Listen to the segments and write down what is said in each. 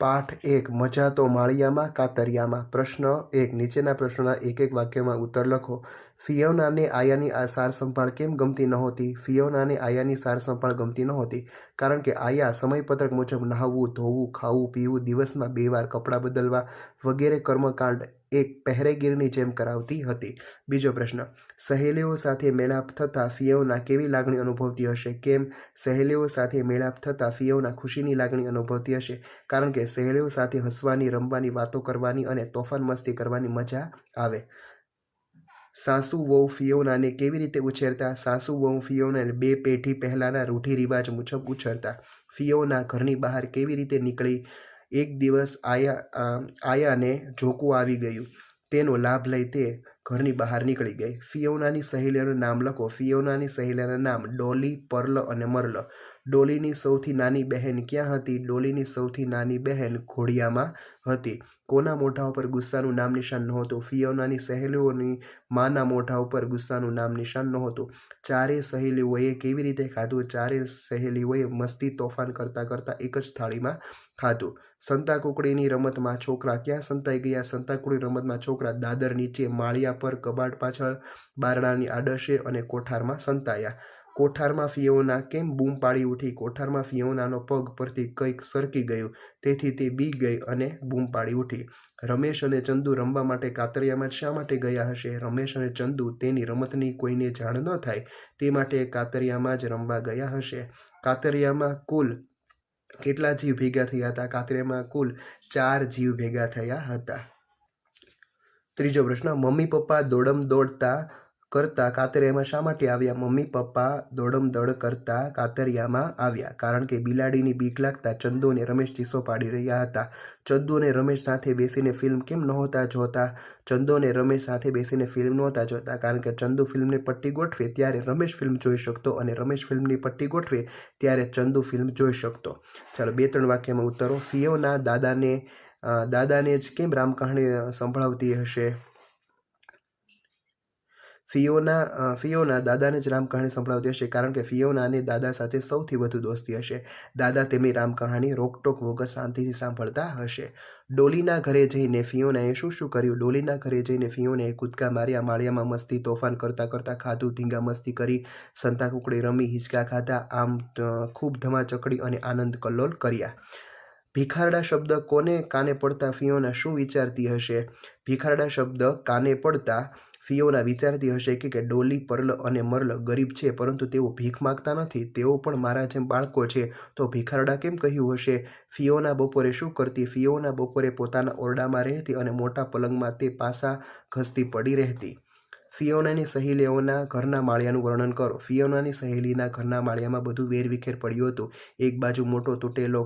પાઠ એક મજા તો માળિયામાં, કાતરિયામાં. પ્રશ્ન એક, નીચેના પ્રશ્નોના એક એક વાક્યમાં ઉત્તર લખો. ફિયોનાને આયાની આ સાર સંભાળ કેમ ગમતી નહોતી? ફિયોનાને આયાની સાર સંભાળ ગમતી નહોતી, કારણ કે આયા સમયપત્રક મુજબ નહાવવું ધોવું, ખાવું, પીવું, દિવસમાં બે વાર કપડાં બદલવા વગેરે કર્મકાંડ એક પહેરેગીરની જેમ કરાવતી હતી. બીજો પ્રશ્ન, સહેલીઓ સાથે મેળાપ થતાં ફિયોના કેવી લાગણી અનુભવતી હશે? કેમ સહેલીઓ સાથે મેળાપ થતાં ફિયોના ખુશીની લાગણી અનુભવતી હશે? કારણ કે સહેલીઓ સાથે હસવાની, રમવાની, વાતો કરવાની અને તોફાન મસ્તી કરવાની મજા આવે. સાસુ વહુ ફિયોનાને કેવી રીતે ઉછેરતા? સાસુ વહુ ફિયોનાને બે પેઢી પહેલાંના રૂઢિ રિવાજ મુજબ ઉછેરતા. ફિયોના ઘરની બહાર કેવી રીતે નીકળી એક દિવસ આયા આયાને જોકું આવી ગયું. તેનો લાભ લઈ તે ઘરની બહાર નીકળી ગઈ. ફિયોનાની સહેલીઓનું નામ લખો. ફિયોનાની સહેલીઓના નામ ડોલી, પર્લ અને મર્લ. ડોલીની સૌથી નાની બહેન ક્યાં હતી? ડોલીની સૌથી નાની બહેન ઘોડિયામાં હતી. કોના મોઢા ઉપર ગુસ્સાનું નામ નિશાન નહોતું? ફિયોનાની સહેલીઓની માના મોઢા ઉપર ગુસ્સાનું નામ નિશાન નહોતું. ચારે સહેલીઓએ કેવી રીતે ખાધું? ચારે સહેલીઓએ મસ્તી તોફાન કરતાં કરતાં એક જ થાળીમાં ખાધું. સંતાકુકડીની રમતમાં છોકરા ક્યાં સંતાઈ ગયા? સંતાકુકડી રમતમાં છોકરા દાદર નીચે માળિયા પર કબાટ પાછળ બારણાની આડશે અને કોઠારમાં સંતાયા. કોઠારમાં ફિયોના કેમ બૂમ પાડી ઉઠી? કોઠારમાં ફિયોનાનો પગ પરથી કંઈક સરકી ગયું. તેથી તે બી ગઈ અને બૂમ પાડી ઉઠી. રમેશ અને ચંદુ રમવા માટે કાતરિયામાં શા માટે ગયા હશે? રમેશ અને ચંદુ તેની રમતની કોઈને જાણ ન થાય. તે માટે કાતરિયામાં જ રમવા ગયા હશે. કાતરિયામાં કુલ કેટલા જીવ ભેગા થયા હતા? કાતરેમાં કુલ ચાર જીવ ભેગા થયા હતા. ત્રીજો પ્રશ્ન, મમ્મી પપ્પા દોડમ દોડતા કરતા કાતરિયામાં શા માટે આવ્યા? મમ્મી, પપ્પા દોડમ દોડ કરતા કાતરિયામાં આવ્યા કારણ કે બિલાડીની બીક લાગતા ચંદુ અને રમેશ ચીસો પાડી રહ્યા હતા. ચંદુ અને રમેશ સાથે બેસીને ફિલ્મ કેમ નહોતા જોતા? ચંદુ અને રમેશ સાથે બેસીને ફિલ્મ નહોતા જોતા કારણ કે ચંદુ ફિલ્મની પટ્ટી ગોઠવે ત્યારે રમેશ ફિલ્મ જોઈ શકતો અને રમેશ ફિલ્મની પટ્ટી ગોઠવે ત્યારે ચંદુ ફિલ્મ જોઈ શકતો. ચાલો બે ત્રણ વાક્યમાં ઉત્તરો ફિયોના દાદાને દાદાને જ કેમ રામકહાણી સંભળાવતી હશે? ફિયોના ફિયોના દાદાને જ રામ કહાણી સંભળાવતી હશે, કારણ કે ફિયોનાને દાદા સાથે સૌથી વધુ દોસ્તી હશે. દાદા તેમની રામ કહાણી રોકટોક વગર શાંતિથી સાંભળતા હશે. ડોલીના ઘરે જઈને ફિયોનાએ શું શું કર્યું? ડોલીના ઘરે જઈને ફિયોને કૂદકા માર્યા, માળિયામાં મસ્તી, તોફાન કરતાં કરતાં ખાધું ધીંગા મસ્તી કરી, સંતા કુકડી રમી, હિંચકા ખાધા, આમ ખૂબ ધમાચકડી અને આનંદ કલ્લોલ કર્યા. ભિખારડા શબ્દ કોને કાને પડતા ફિયોના શું વિચારતી હશે? ભિખારડા શબ્દ કાને પડતા ફિયોના વિચારતી હશે કે કે ડોલી, પર્લ અને મર્લ ગરીબ છે, પરંતુ તેઓ ભીખ માગતા નથી. તેઓ પણ મારા જેમ બાળકો છે. તો ભિખારડા કેમ કહ્યું હશે? ફિયોના બપોરે શું કરતી? ફિયોના બપોરે પોતાના ઓરડામાં રહેતી અને મોટા પલંગમાં તે પાસા ઘસતી પડી રહેતી. ફિયોનાની સહેલીઓના ઘરના માળિયાનું વર્ણન કરો. ફિયોનાની સહેલીના ઘરના માળિયામાં બધું વેરવિખેર પડ્યું હતું. એક બાજુ મોટો તૂટેલો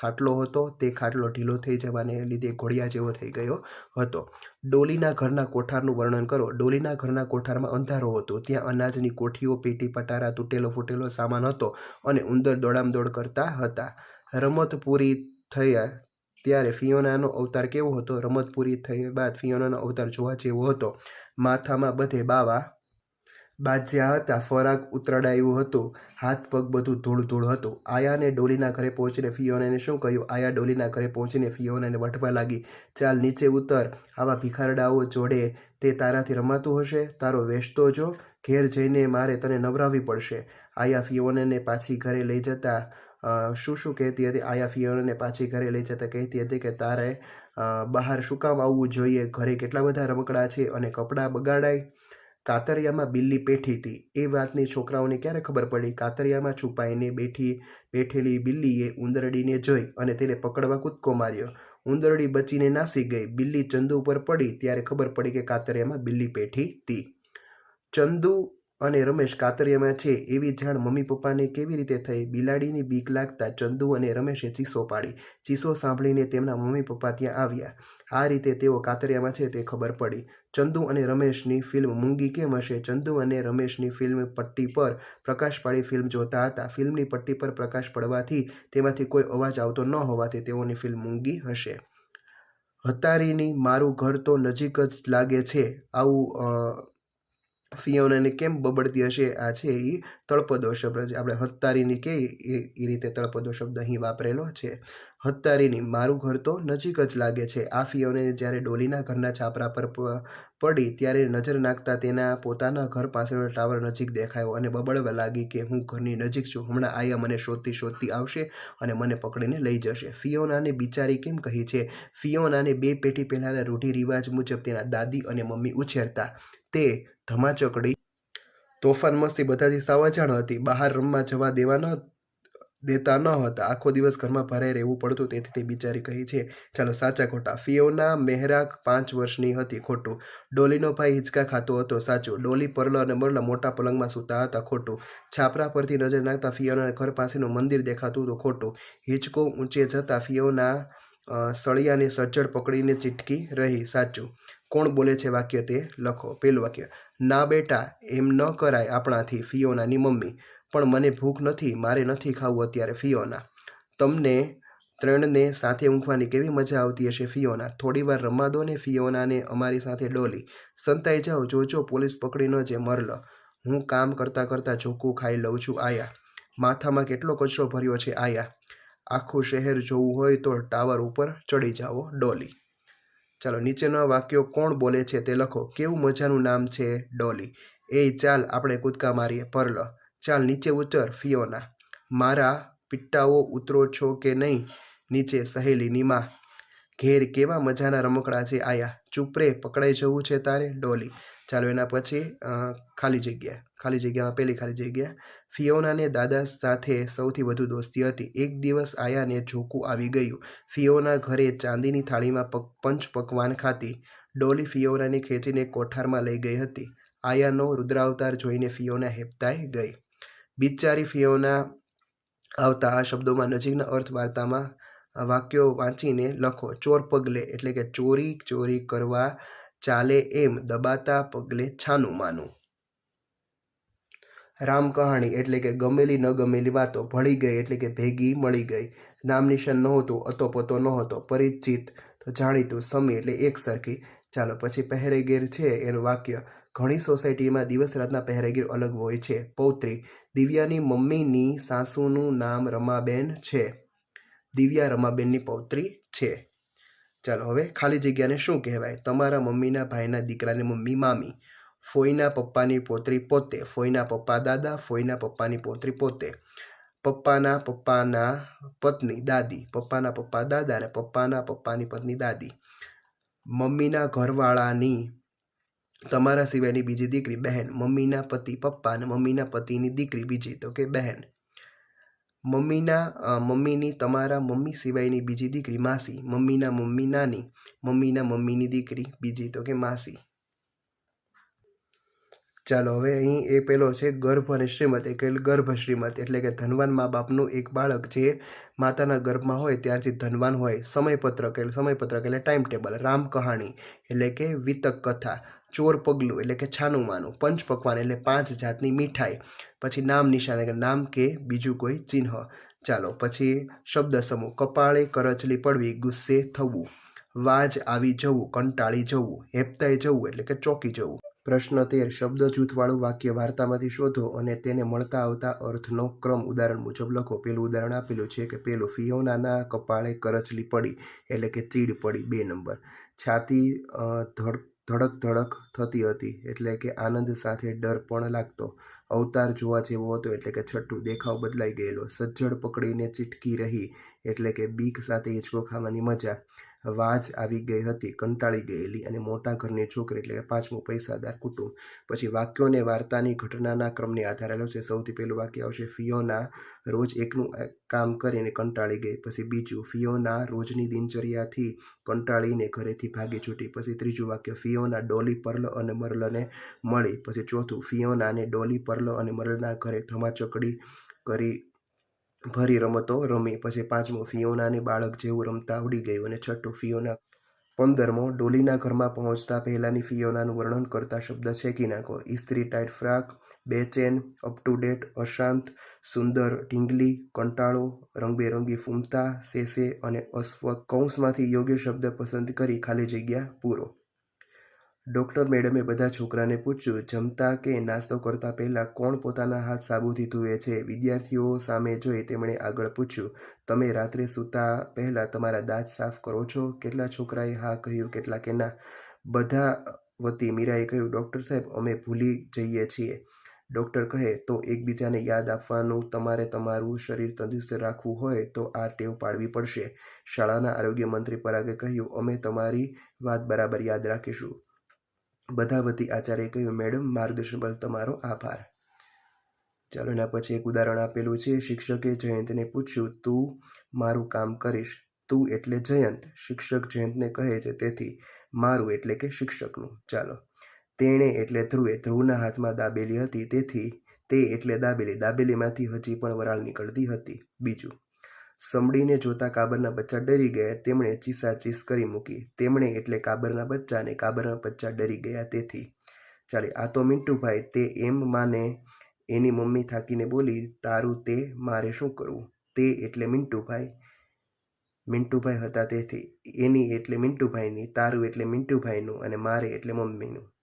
ખાટલો હતો. તે ખાટલો ઢીલો થઈ જવાને લીધે ઘોડિયા જેવો થઈ ગયો હતો. ડોલીના ઘરના કોઠારનું વર્ણન કરો. ડોલીના ઘરના કોઠારમાં અંધારો હતો. ત્યાં અનાજની કોઠીઓ, પેટી, પટારા, તૂટેલો ફૂટેલો સામાન હતો અને ઉંદર દોડામદોડ કરતા હતા. રમત પૂરી થયા ત્યારે ફિયોનાનો અવતાર કેવો હતો? રમત પૂરી થઈ બાદ ફિયોનાનો અવતાર જોવા જેવો હતો. માથામાં બધે બાવા. બાજ્યા હતા, ફરાક ઉતરડાયું હતું, હાથ પગ બધું ધૂળ ધૂળ હતું. આયાને ડોલીના ઘરે પહોંચીને ફિયોનાને શું કહ્યું? આયા ડોલીના ઘરે પહોંચીને ફિયોનાને વટવા લાગી. ચાલ નીચે ઉતર, આવા ભિખારડાઓ જોડે તે તારાથી રમાતું હશે? તારો વેચતો જો, ઘેર જઈને મારે તને નવરાવવી પડશે. આયા ફિયોનાને પાછી ઘરે લઈ જતા શું શું કહેતી હતી? આયા ફિયોનાને પાછી ઘરે લઈ જતા કહેતી હતી કે તારે બહાર શું કામ આવવું જોઈએ? ઘરે કેટલા બધા રમકડા છે અને કપડાં બગાડાય? કાતરિયામાં બિલ્લી પેઠી હતી. એ વાતની છોકરાઓને ક્યારે ખબર પડી? કાતરિયામાં છુપાઈને બેઠી, બેઠેલી બિલ્લીએ ઉંદરડીને જોઈ અને તેને પકડવા કૂદકો માર્યો. ઉંદરડી બચીને નાસી ગઈ. બિલ્લી ચંદુ ઉપર પડી ત્યારે ખબર પડી કે કાતરિયામાં બિલ્લી પેઠી હતી. ચંદુ અને રમેશ કાતરિયામાં છે. એવી જાણ મમ્મી પપ્પાને કેવી રીતે થઈ? બિલાડીની બીક લાગતા ચંદુ અને રમેશે ચીસો પાડી. ચીસો સાંભળીને તેમના મમ્મી પપ્પા ત્યાં આવ્યા. આ રીતે તેઓ કાતરિયામાં છે તે ખબર પડી. ચંદુ અને રમેશની ફિલ્મ મૂંગી કેમ હશે? ચંદુ અને રમેશની ફિલ્મ પટ્ટી પર પ્રકાશ પાડી ફિલ્મ જોતા હતા. ફિલ્મની પટ્ટી પર પ્રકાશ પડવાથી તેમાંથી કોઈ અવાજ આવતો ન હોવાથી તેઓની ફિલ્મ મૂંગી હશે. હતારીની મારું ઘર તો નજીક જ લાગે છે. આવું ફિયોનાને કેમ બબડતી હશે? આ છે એ તળપદો શબ્દ છે આપણે હત્તારીની કે એ રીતે તળપદો શબ્દ અહીં વાપરેલો છે. હત્તારીની મારું ઘર તો નજીક જ લાગે છે. આ ફિયોને જ્યારે ડોલીના ઘરના છાપરા પર પડી ત્યારે નજર નાખતા તેના પોતાના ઘર પાસેનો ટાવર નજીક દેખાયો અને બબડવા લાગી કે હું ઘરની નજીક છું. હમણાં આયા મને શોધતી શોધતી આવશે અને મને પકડીને લઈ જશે. ફિયોનાને બિચારી કેમ કહી છે? ફિયોનાને બે પેઢી પહેલાંના રૂઢિ રિવાજ મુજબ તેના દાદી અને મમ્મી ઉછેરતા. તે ધમાચકડી તોફાન મસ્તી બધાથી સાવ અજાણ હતી. બહાર રમવા જવા દેવા ન દેતા ન હતા. આખો દિવસ ઘરમાં ભરાઈ રહેવું પડતું તેથી તે બિચારી કહી છે, ચાલો સાચા ખોટા. ફિયોના મહેરાક પાંચ વર્ષની હતી ખોટું. ડોલીનો ભાઈ હિંચકા ખાતો હતો, સાચું. ડોલી પરલો અને મરલા મોટા પલંગમાં સૂતા હતા, ખોટું. છાપરા પરથી નજર નાખતા ફિયોના ઘર પાસેનું મંદિર દેખાતું હતું, ખોટું. હિંચકો ઊંચે જતા ફિયોના સળિયાની સજ્જડ પકડીને ચીટકી રહી, સાચું. કોણ બોલે છે વાક્ય તે? લખો. પેલું વાક્ય, ના બેટા, એમ ન કરાય આપણાથી ફિયોનાની મમ્મી. પણ મને ભૂખ નથી, મારે નથી ખાવું અત્યારે ફિયોના. તમને ત્રણને સાથે ઊંઘવાની કેવી મજા આવતી હશે ફિયોના? થોડીવાર રમવા દો ને ફિયોનાને અમારી સાથે ડોલી. સંતાઈ જાઓ, જોજો, પોલીસ પકડી ન જે મરલ હું કામ કરતાં કરતાં ચોખ્ખું ખાઈ લઉં છું, આયા. માથામાં કેટલો કચરો ભર્યો છે, આયા. આખું શહેર જોવું હોય તો ટાવર ઉપર ચડી જાઓ, ડોલી. ચાલો નીચેના વાક્યો કોણ બોલે છે તે લખો. કેવું મજાનું નામ છે ડોલી? એ ચાલ આપણે કૂદકા મારીએ. પરલ. ચાલ નીચે ઉતર, ફિયોના. મારા પિટ્ટાઓ ઉતરો છો કે નહીં? નીચે સહેલીની માં ઘેર કેવા મજાના રમકડા છે આયા? ચૂપરે પકડાઈ જવું છે તારે? ડોલી. ચાલો એના પછી ખાલી જગ્યા, ખાલી જગ્યામાં, પહેલી ખાલી જગ્યા. ફિયોનાને દાદા સાથે સૌથી વધુ દોસ્તી હતી. એક દિવસ આયાને ઝોકું આવી ગયું. ફિયોના ઘરે ચાંદીની થાળીમાં પંચ પકવાન ખાતી. ડોલી ફિયોનાને ખેંચીને કોઠારમાં લઈ ગઈ હતી. આયાનો રુદ્રાવતાર જોઈને ફિયોના હેપતાઈ ગઈ. બિચારી ફિયોના આવતા આ શબ્દોમાં નજીકના અર્થ વાર્તામાં વાક્યો વાંચીને લખો. ચોર પગલે, એટલે કે ચોરી ચોરી કરવા ચાલે એમ દબાતા પગલે છાનું માનું. રામ કહાણી એટલે કે ગમેલી ન ગમેલી વાતો ભળી ગઈ એટલે કે ભેગી મળી ગઈ. નામ નિશાન નહોતું, અતોપતો નહોતો, પરિચિત. તો જાણીતું સમી એટલે એક સરખી. ચાલો પછી પહેરેગીર છે એનું વાક્ય. ઘણી સોસાયટીમાં દિવસ રાતના પહેરેગીર અલગ હોય છે. પૌત્રી, દિવ્યાની મમ્મીની સાસુનું નામ રમાબેન છે. દિવ્યા રમાબેનની પૌત્રી છે. ચાલો હવે ખાલી જગ્યાને શું કહેવાય? તમારા મમ્મીના ભાઈના દીકરાની મમ્મી મામી. ફોઈના પપ્પાની પોતરી પોતે, ફોઈના પપ્પા દાદા, ફોઈના પપ્પાની પોતરી પોતે. પપ્પાના પપ્પાના પત્ની દાદી, પપ્પાના પપ્પા દાદા અને પપ્પાના પપ્પાની પત્ની દાદી. મમ્મીના ઘરવાળાની, તમારા સિવાયની બીજી દીકરી બહેન, મમ્મીના પતિ પપ્પા અને મમ્મીના પતિની દીકરી બીજી, તો કે બહેન. મમ્મીના મમ્મીની, તમારા મમ્મી સિવાયની બીજી દીકરી માસી, મમ્મીના મમ્મી નાની, મમ્મીના મમ્મીની દીકરી બીજી તો કે માસી. ચાલો, હવે અહીં એ પેલો છે ગર્ભ અને શ્રીમત એટલે ગર્ભ શ્રીમત, એટલે કે ધનવાન મા બાપનું એક બાળક જે માતાના ગર્ભમાં હોય ત્યારથી ધનવાન હોય, સમયપત્રક એટલે સમયપત્રક એટલે ટાઈમ ટેબલ રામ કહાણી એટલે કે વિતક કથા. ચોર પગલું એટલે કે છાનું માનું, પંચ પકવાન એટલે પાંચ જાતની મીઠાઈ, પછી નામ નિશાન એટલે નામ કે બીજું કોઈ ચિહ્ન. ચાલો, પછી શબ્દ સમૂહ, કપાળે કરચલી પડવી, ગુસ્સે થવું, વાજ આવી જવું, કંટાળી જવું, હેપતાઈ જવું એટલે કે ચોકી જવું. પ્રશ્ન તેર, શબ્દ જૂથવાળું વાક્ય વાર્તામાંથી શોધો અને તેને મળતા આવતા અર્થનો ક્રમ ઉદાહરણ મુજબ લખો. પેલું ઉદાહરણ આપેલું છે કે પેલું ફિયોનાના કપાળે કરચલી પડી એટલે કે ચીડ પડી, બે નંબર. છાતી ધડ ધડક ધડક થતી હતી, એટલે કે આનંદ સાથે ડર પણ લાગતો. અવતાર જોવા જેવો હતો, એટલે કે છઠ્ઠું દેખાવ બદલાઈ ગયેલો. સજ્જડ પકડીને ચીટકી રહી, એટલે કે બીક સાથે હિંચકો ખાવાની મજા. વાજ આવી ગઈ હતી, કંટાળી ગયેલી અને મોટા ઘરની છોકરી એટલે પાંચમું પૈસાદાર કુટુંબ. પછી વાક્યોને વાર્તાની ઘટનાના ક્રમને આધારે છે સૌથી પહેલું વાક્ય આવશે, ફિયોના રોજ એકનું એક કામ કરીને કંટાળી ગઈ. પછી બીજું, ફિયોના રોજની દિનચર્યાથી કંટાળીને ઘરેથી ભાગી છૂટી. પછી ત્રીજું વાક્ય, ફિયોના ડોલી, પર્લ અને મર્લને મળી. પછી ચોથું, ફિયોનાને ડોલી, પર્લ અને મર્લના ઘરે ધમાચકડી કરી ભરી રમતો રમી, પછી પાંચમું ફિયોનાને બાળક જેવું રમતા આવડી ગયું અને છઠ્ઠું ફિયોના પંદરમો ડોલીના ઘરમાં પહોંચતા પહેલાંની ફિયોનાનું વર્ણન કરતા શબ્દ શેકી નાખો. ઇસ્ત્રી ટાઈટ ફ્રાક બેચેન અપ ટુ ડેટ, અશાંત, સુંદર, ઢીંગલી, કંટાળો, રંગબેરંગી ફૂમતા સેસે અને અશ્વ કૌંસમાંથી યોગ્ય શબ્દ પસંદ કરી ખાલી જગ્યા પૂરો. ડૉક્ટર મેડમે બધા છોકરાને પૂછ્યું, જમતા કે નાસ્તો કરતા પહેલાં કોણ પોતાના હાથ સાબુથી ધુએ છે? વિદ્યાર્થીઓ સામે જોઈ તેમણે આગળ પૂછ્યું, તમે રાત્રે સૂતા પહેલાં તમારા દાંત સાફ કરો છો? કેટલા છોકરાએ હા કહ્યું કેટલાકે ના. બધા વતી મીરાએ કહ્યું, ડૉક્ટર સાહેબ, અમે ભૂલી જઈએ છીએ. ડૉક્ટર કહે, તો એકબીજાને યાદ આપવાનું, તમારે તમારું શરીર તંદુરસ્ત રાખવું હોય તો આ ટેવ પાડવી પડશે. શાળાના આરોગ્ય મંત્રી પરાગે કહ્યું, અમે તમારી વાત બરાબર યાદ રાખીશું. બધા વતી આચાર્યએ કહ્યું, મેડમ, માર્ગદર્શન બદલ તમારો આભાર. ચાલો, એના પછી એક ઉદાહરણ આપેલું છે. શિક્ષકે જયંતને પૂછ્યું, તું મારું કામ કરીશ? તું એટલે જયંત? શિક્ષક જયંતને કહે છે, તેથી મારું એટલે કે શિક્ષકનું. ચાલો. તેણે એટલે ધ્રુવે, ધ્રુવના હાથમાં દાબેલી હતી, તેથી તે એટલે દાબેલી. દાબેલીમાંથી હજી પણ વરાળ નીકળતી હતી. બીજું. સમડીને જોતા કાબરના બચ્ચા ડરી ગયા. તેમણે ચીસાચીસ કરી મૂકી. તેમણે એટલે કાબરના બચ્ચા અને કાબરના બચ્ચા ડરી ગયા તેથી. ચાલે, આ તો મિન્ટુભાઈ, તે એમ માને એની મમ્મી થાકીને બોલી, તારું તે, મારે શું કરવું? તે એટલે મિન્ટુભાઈ. મિન્ટુભાઈ હતા તેથી. એની એટલે મિન્ટુભાઈની, તારું એટલે મિન્ટુભાઈનું અને મારે એટલે મમ્મીનું.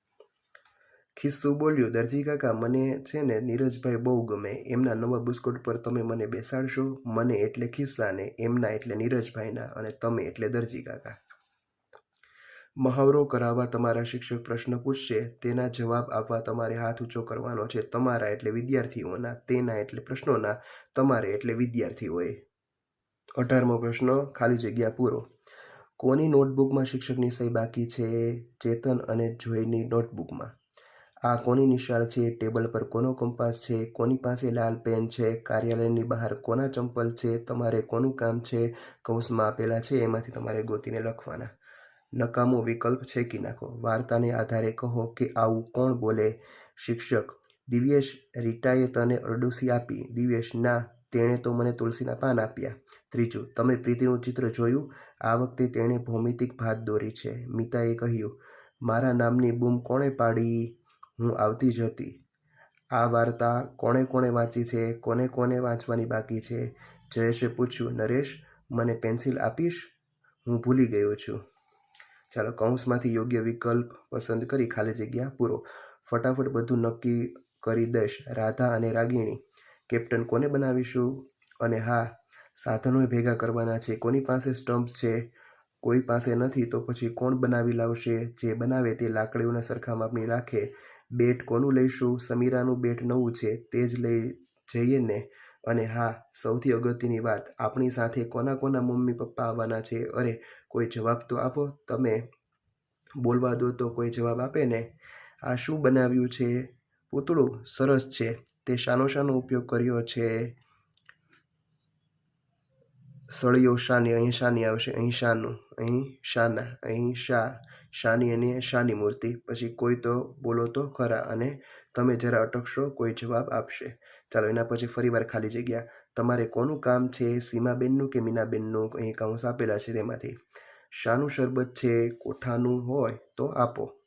ખિસ્સું બોલ્યું, દરજી કાકા, મને છે ને નીરજભાઈ બહુ ગમે. એમના નવા બુસ્કોટ પર તમે મને બેસાડશો? મને એટલે ખિસ્સાને એમના એટલે નીરજભાઈના અને તમે એટલે દરજી કાકા. મહાવરો કરાવવા તમારા શિક્ષક પ્રશ્ન પૂછશે. તેના જવાબ આપવા તમારે હાથ ઊંચો કરવાનો છે. તમારા એટલે વિદ્યાર્થીઓના, તેના એટલે પ્રશ્નોના, તમારે એટલે વિદ્યાર્થીઓએ. અઢારમો પ્રશ્ન, ખાલી જગ્યા પૂરો. કોની નોટબુકમાં શિક્ષકની સહી બાકી છે? ચેતન અને જોયની નોટબુકમાં. આ કોની નિશાળ છે? ટેબલ પર કોનો કંપાસ છે? કોની પાસે લાલ પેન છે? કાર્યાલયની બહાર કોના ચંપલ છે? તમારે કોનું કામ છે? કૌંસમાં આપેલા છે? એમાંથી તમારે ગોતીને લખવાના. નકામો વિકલ્પ છેકી નાખો? વાર્તાને આધારે કહો કે આવું કોણ બોલે? શિક્ષક, દિવ્યેશ રીટાએ તને અરડુસી આપી. દિવ્યેશ, ના, તેણે તો મને તુલસીના પાન આપ્યા. ત્રીજું, તમે પ્રીતિનું ચિત્ર જોયું? આ વખતે તેણે ભૌમિતિક ભાત દોરી છે. મિતાએ કહ્યું, મારા નામની બૂમ કોણે પાડી? હું આવતી જ હતી. આ વાર્તા કોણે કોણે વાંચી છે, કોને કોને વાંચવાની બાકી છે? જયેશે પૂછ્યું, નરેશ, મને પેન્સિલ આપીશ? હું ભૂલી ગયો છું. ચાલો, કૌંસમાંથી યોગ્ય વિકલ્પ પસંદ કરી ખાલી જગ્યા પૂરો. ફટાફટ બધું નક્કી કરી દઈશ. રાધા અને રાગિણી, કેપ્ટન, કોને બનાવીશું? અને, હા સાધનો ભેગા કરવાના છે. કોની પાસે સ્ટમ્પ છે? કોઈ પાસે નથી તો પછી કોણ બનાવી લાવશે? જે બનાવે તે લાકડીઓના સરખા માપની રાખે. બેટ કોનું લઈશું? સમીરાનું બેટ નવું છે, તે જ લઈ જઈએ ને? અને હા, સૌથી અગત્યની વાત, આપણી સાથે કોના કોના મમ્મી પપ્પા આવવાના છે? અરે, કોઈ જવાબ તો આપો. તમે બોલવા દો તો કોઈ જવાબ આપે ને? આ શું બનાવ્યું છે? પૂતળું સરસ છે. તે શાનો શાનો ઉપયોગ કર્યો છે. સળિયો શાની, અહીં શાની આવશે. અહીં શાનું. અહીં શાના. અહીં શા. શાની અને શાની મૂર્તિ. પછી કોઈ તો બોલો તો ખરા અને તમે જરા અટકશો, કોઈ જવાબ આપશે. ચાલો એના પછી ફરીવાર ખાલી જગ્યા. તમારે કોનું કામ છે? સીમાબેનનું કે મીનાબેનનું? અહીં કાઉન્સ આપેલા છે તેમાંથી. શાનું શરબત છે, કોઠાનું હોય તો આપો.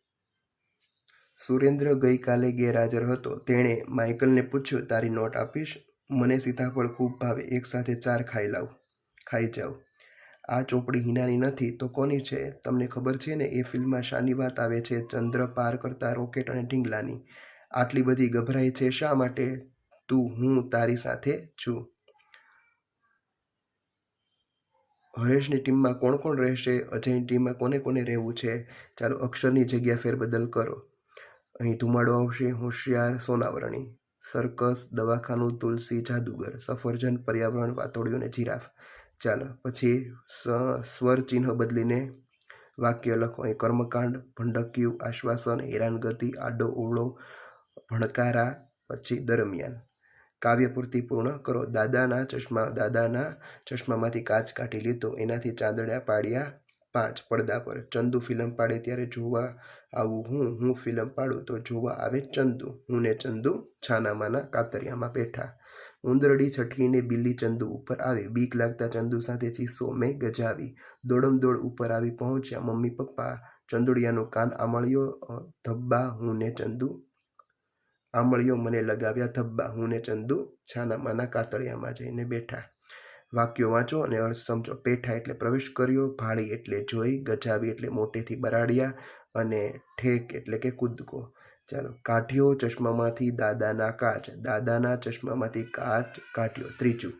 સુરેન્દ્ર ગઈકાલે ગેરહાજર હતો. તેણે માઇકલને પૂછ્યું, તારી નોટ આપીશ? મને સીતાફળ ખૂબ ભાવે. એકસાથે ચાર ખાઈ લાવ. ખાઈ જાઉં આ ચોપડી હિનાની નથી, તો કોની છે? તમને ખબર છે ને, એ ફિલ્મમાં શાની વાત આવે છે, ચંદ્ર પાર કરતા રોકેટ અને ઢીંગલાની. આટલી બધી ગભરાઈ છે શા માટે? તું, હું તારી સાથે છું. હરેશની ટીમમાં કોણ કોણ રહેશે? અજયની ટીમમાં કોને કોને રહેવું છે? ચાલો અક્ષરની જગ્યા ફેરબદલ કરો. અહીં ધુમાડો આવશે, હોશિયાર સોનાવરણી. સર્કસ, દવાખાનું, તુલસી, જાદુગર. સફરજન, પર્યાવરણ, વાતોડિયું અને જીરાફ. ચાલો, પછી સ્વર ચિહ્ન બદલીને વાક્ય લખો. અહીં કર્મકાંડ, ભંડક્યું, આશ્વાસન, હેરાનગતિ, આડો ઓળો ભણકારા, પછી દરમિયાન. કાવ્ય પૂર્તિ પૂર્ણ કરો. દાદાના ચશ્મા, દાદાના ચશ્મામાંથી કાચ કાઢી લીધો એનાથી ચાંદડ્યા પાડ્યા પાંચ પડદા પર. ચંદુ ફિલ્મ પાડે ત્યારે જોવા આવું હું હું ફિલ્મ પાડું તો જોવા આવે ચંદુ. હું ને ચંદુ છાનામાના કાતરિયામાં બેઠા. ઉંદરડી છટકીને બિલ્લી ચંદુ ઉપર આવી. બીક લાગતા ચંદુ સાથે ચીસો મેં ગજાવી. દોડમ દોડ ઉપર આવી પહોંચ્યા. મમ્મી, પપ્પા, ચંદુડિયાનું કાન આમળ્યો ધબ્બા. હું ને ચંદુ આમળીઓ મને લગાવ્યા ધબ્બા. હું ને ચંદુ છાનામાના કાતળિયામાં જઈને બેઠા. વાક્યો વાંચો અને અર્થ સમજો પેઠા એટલે પ્રવેશ કર્યો, ભાળી એટલે જોઈ, ગજાવી એટલે મોટેથી બરાડ્યા અને ઠેક એટલે કે કૂદકો. ચાલો કાઢ્યો ચશ્મામાંથી દાદાના કાચ, દાદાના ચશ્મામાંથી કાચ કાઢ્યો. ત્રીજું.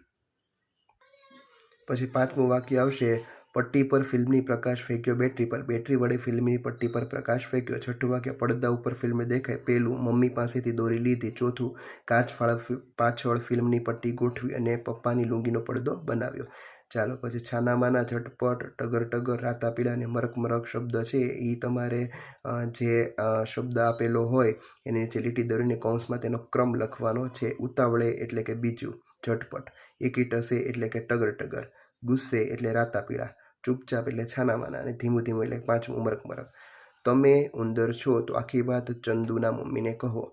પછી પાંચમું વાક્ય આવશે પટ્ટી પર ફિલ્મની પ્રકાશ ફેંક્યો, બેટરી પર. બેટરી વડે ફિલ્મની પટ્ટી પર પ્રકાશ ફેંક્યો. છઠ્ઠું વાક્ય, પડદા ઉપર ફિલ્મ દેખાય. પહેલું, મમ્મી પાસેથી દોરી લીધી. ચોથું કાચ ફાળ પાછળ ફિલ્મની પટ્ટી ગોઠવી અને પપ્પાની લુંગીનો પડદો બનાવ્યો. ચાલો, પછી છાનામાના ઝટપટ, ટગર ટગર, રાતા અને મરક મરક શબ્દ છે. એ તમારે જે શબ્દ આપેલો હોય, એની નીચે લીટી દોરીને કૌંસમાં તેનો ક્રમ લખવાનો છે. ઉતાવળે એટલે કે બીજું, ઝટપટ. એકીટસે એટલે કે ટગર ટગર. ગુસ્સે એટલે રાતા પીળા. ચૂપચાપ એટલે છાનામાના અને ધીમું ધીમું એટલે પાંચમું મરક મરક. તમે ઉંદર છો તો આખી વાત ચંદુના મમ્મીને કહો.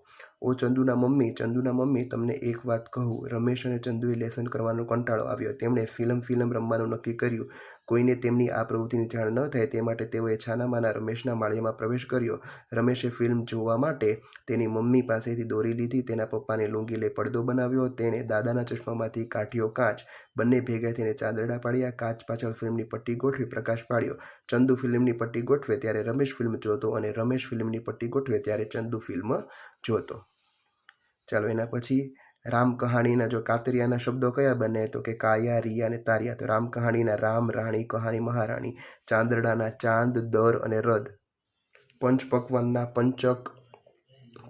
ઓ ચંદુના મમ્મી ચંદુના મમ્મી, તમને એક વાત કહું. રમેશ અને ચંદુએ લેસન કરવાનો કંટાળો આવ્યો. તેમણે ફિલ્મ ફિલ્મ રમવાનું નક્કી કર્યું. કોઈને તેમની આ પ્રવૃત્તિની જાણ ન થાય તે માટે તેઓએ છાનામાના રમેશના માળિયામાં પ્રવેશ કર્યો. રમેશે ફિલ્મ જોવા માટે તેની મમ્મી પાસેથી દોરી લીધી. તેના પપ્પાને લુંગી લઈ પડદો બનાવ્યો. તેણે દાદાના ચશ્મામાંથી કાઢ્યો કાચ. બંને ભેગા થઈને ચાંદડા પાડ્યા. કાચ પાછળ ફિલ્મની પટ્ટી ગોઠવી પ્રકાશ પાડ્યો. ચંદુ ફિલ્મની પટ્ટી ગોઠવે ત્યારે રમેશ ફિલ્મ જોતો અને રમેશ ફિલ્મની પટ્ટી ગોઠવે ત્યારે ચંદુ ફિલ્મ જોતો. ચાલો એના પછી રામ કહાણીના જો કાતરિયાના શબ્દો કયા બને, તો કે કાયા, રિયા અને તારિયા, તો રામ કહાણીના રામ, રાણી, કહાણી, મહારાણી ચાંદડાના ચાંદ, દર અને રદ. પંચ પકવાનના પંચક,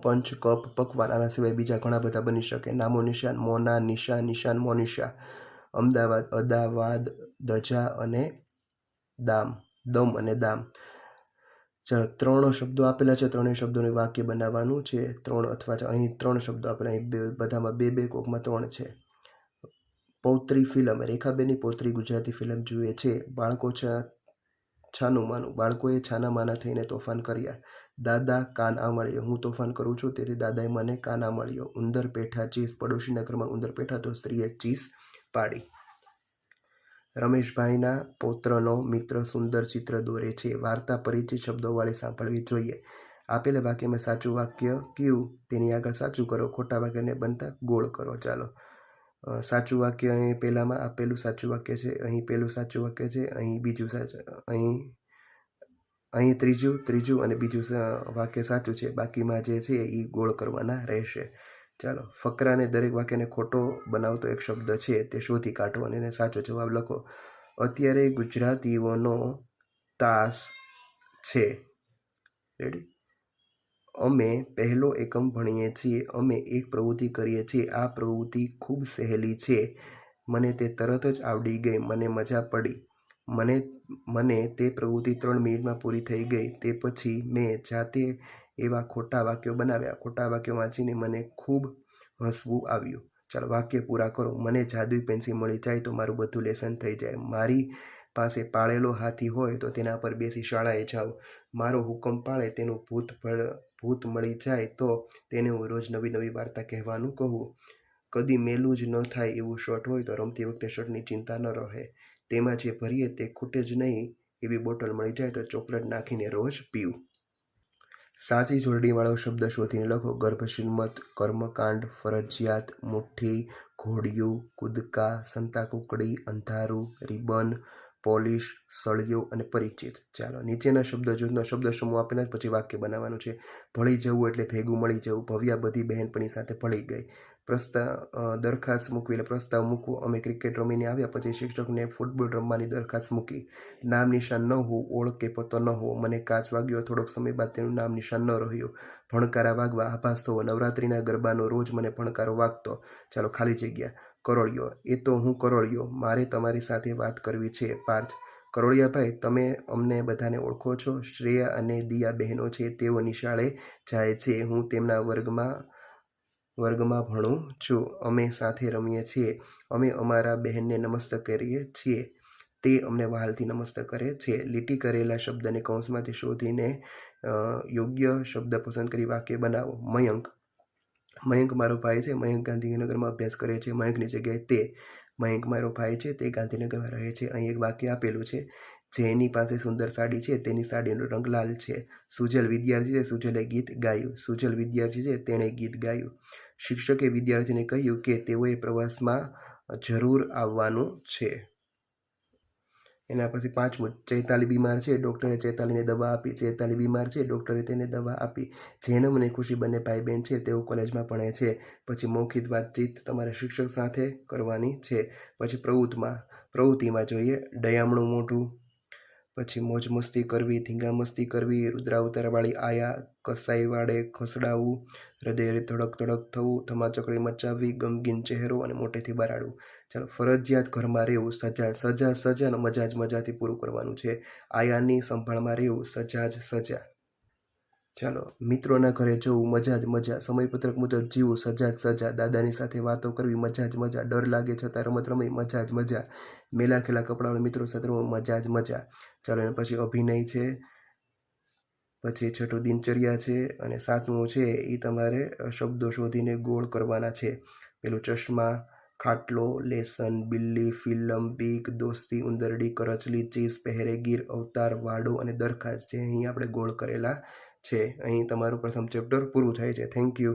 પંચ કપ પકવાન, આના સિવાય બીજા ઘણા બધા બની શકે. નામો નિશાન, મોના, નિશા, નિશાન, મોનિશા, અમદાવાદ, અદાવાદ દજા અને દામ, દમ અને દામ. ત્રણ શબ્દો આપેલા છે. ત્રણેય શબ્દોને વાક્ય બનાવવાનું છે. ત્રણ અથવા અહીં ત્રણ શબ્દો આપેલા. અહીં બે, બધામાં બે બે કોકમાં ત્રણ છે. પૌત્રી ફિલ્મ, રેખાબેનની પૌત્રી ગુજરાતી ફિલ્મ જુએ છે. બાળકો છાનું માનું. બાળકોએ છાના માના થઈને તોફાન કર્યા. દાદા, કાન આ મળ્યો હું તોફાન કરું છું તેથી દાદાએ મને કાન આ મળ્યો ઉંદર પેઠા ચીસ, પડોશીના ઘરમાં ઉંદર પેઠા તો સ્ત્રીએ ચીસ પાડી. રમેશભાઈના પૌત્રનો મિત્ર સુંદર ચિત્ર દોરે છે. વાર્તા પરિચિત શબ્દોવાળી સાંભળવી જોઈએ. આપેલા વાક્યમાં સાચું વાક્ય કયું? તેની આગળ સાચું કરો. ખોટા વાક્યને બનતા ગોળ કરો. ચાલો. સાચું વાક્ય અહીં પહેલાંમાં આપેલું સાચું વાક્ય છે. અહીં પહેલું સાચું વાક્ય છે. અહીં બીજું સાચું, અહીં અહીં ત્રીજું ત્રીજું અને બીજું વાક્ય સાચું છે. બાકીમાં જે છે એ ગોળ કરવાના રહેશે. ચાલો, ફકરાને દરેક વાક્યને ખોટો બનાવતો એક શબ્દ છે તે શોધી કાઢો અને એને સાચો જવાબ લખો. અત્યારે ગુજરાતીઓનો તાસ છે. રેડી અમે પહેલો એકમ ભણીએ છીએ, અમે એક પ્રવૃત્તિ કરીએ છીએ. આ પ્રવૃત્તિ ખૂબ સહેલી છે. મને તે તરત જ આવડી ગઈ, મને મજા પડી. મને મને તે પ્રવૃત્તિ ત્રણ મિનિટમાં પૂરી થઈ ગઈ. તે પછી મેં જાતે એવા ખોટા વાક્યો બનાવ્યા. ખોટા વાક્યો વાંચીને મને ખૂબ હસવું આવ્યું. ચાલો, વાક્ય પૂરા કરો. મને જાદુઈ પેન્સિલ મળી જાય તો મારું બધું લેસન થઈ જાય. મારી પાસે પાળેલો હાથી હોય તો તેના પર બેસી શાળાએ જાઉં મારો હુકમ પાળે તેનું ભૂત ભૂત મળી જાય તો તેને હું રોજ નવી નવી વાર્તા કહેવાનું કહું. કદી મેલું જ ન થાય એવું શર્ટ હોય તો રમતી વખતે શર્ટની ચિંતા ન રહે. તેમાં જે ભરીએ તે ખૂટે જ નહીં એવી બોટલ મળી જાય તો ચોકલેટ નાખીને રોજ પીવું. સાચી જોડણીવાળો શબ્દ શોધીને લખો. ગર્ભશ્રીમત કર્મકાંડ, ફરજિયાત, મુઠ્ઠી, ઘોડિયું, કૂદકા, સંતાકુકડી, અંધારું, રિબન, પોલિશ, સળિયો અને પરિચિત. ચાલો, નીચેના શબ્દ જૂથનો શબ્દ સમૂહ આપેલા પછી વાક્ય બનાવવાનું છે. ભળી જવું એટલે ભેગું મળી જવું. ભવ્યા બધી બહેનપણી સાથે ભળી ગઈ. પ્રસ્તાવ દરખાસ્ત મૂકવી પ્રસ્તાવ મૂકવો. અમે ક્રિકેટ રમીને આવ્યા, પછી શિક્ષકને ફૂટબોલ રમવાની દરખાસ્ત મૂકી. નામ નિશાન ન હોવું ઓળ કે પતો ન હોવો. મને કાચ વાગ્યો, થોડોક સમય બાદ તેનું નામ નિશાન ન રહ્યું. ભણકારા વાગવા, આભાસ થવો. નવરાત્રિના ગરબાનો રોજ મને ભણકારો વાગતો. ચાલો, ખાલી જગ્યા. કરોળિયો. એ તો હું કરોળિયો. મારે તમારી સાથે વાત કરવી છે, પાર્થ. કરોળિયાભાઈ, તમે અમને બધાને ઓળખો છો? શ્રેયા અને દિયા બહેનો છે, તેઓ નિશાળે જાય છે. હું તેમના વર્ગમાં વર્ગમાં ભણું છું. અમે સાથે રમીએ છીએ. અમે અમારા બહેનને નમસ્તે કરીએ છીએ. તે અમને વહાલથી નમસ્તે કરે છે. લીટી કરેલા શબ્દને કૌંસમાંથી શોધીને યોગ્ય શબ્દ પસંદ કરી વાક્ય બનાવો. મયંક. મયંક મારો ભાઈ છે. મયંક ગાંધીનગરમાં અભ્યાસ કરે છે. મયંકની જગ્યાએ તે. મયંક મારો ભાઈ છે. તે ગાંધીનગરમાં રહે છે. અહીં એક વાક્ય આપેલું છે. જેની પાસે સુંદર સાડી છે. તેની સાડીનો રંગ લાલ છે. સુજલ વિદ્યાર્થી છે. સુજલે ગીત ગાયું. સુજલ વિદ્યાર્થી છે. તેણે ગીત ગાયું. શિક્ષકે વિદ્યાર્થીને કહ્યું કે તેઓએ પ્રવાસમાં જરૂર આવવાનું છે. એના પછી પાંચમું, ચૈતાલી બીમાર છે, ડૉક્ટરે ચૈતાલીને દવા આપી. ચૈતાલી બીમાર છે, ડૉક્ટરે તેને દવા આપી. જેનમ અને ખુશી, બંને ભાઈ બહેન છે, તેઓ કોલેજમાં ભણે છે. પછી મૌખિક વાતચીત તમારે શિક્ષક સાથે કરવાની છે. પછી પ્રવૃત્તિમાં પ્રવૃત્તિમાં જોઈએ ડયામણું મોઢું પછી મોજ મસ્તી કરવી, ધીંગા મસ્તી કરવી રુદ્રાવતારવાળી આયા, કસાઈ વાળે ખસડાવવું હૃદય ધડક ધડક થવું, ધમાચકડી મચાવવી, ગમગીન ચહેરો અને મોટેથી બરાડવું. ચાલો, ફરજિયાત ઘરમાં રહેવું, સજા સજા સજા અને મજા જ મજાથી પૂરું કરવાનું છે. આયાની સંભાળમાં રહેવું, સજા જ સજા. ચાલો, મિત્રોના ઘરે જવું મજા જ મજા. સમયપત્રક મુજબ જીવું સજા જ સજા. દાદાની સાથે વાતો કરવી મજા જ મજા. ડર લાગે છતાં રમત રમી મજા જ મજા. મેલા ખેલા કપડાવાળા મિત્રો સાથે રમવું મજા જ મજા. ચાલો, અને પછી અભિનય છે, પછી છઠ્ઠું દિનચર્યા છે, અને સાતમું છે એ તમારે શબ્દો શોધીને ગોળ કરવાના છે. પેલું ચશ્મા, ખાટલો, લેસન, બિલ્લી, ફિલ્મ, બીક, દોસ્તી, ઉંદરડી, કરચલી ચીઝ પહેરેગીર અવતાર, વાડો અને દરખાસ્ત જે અહીં આપણે ગોળ કરેલા છે. અહીં તમારું પ્રથમ ચેપ્ટર પૂરું થાય છે. Thank you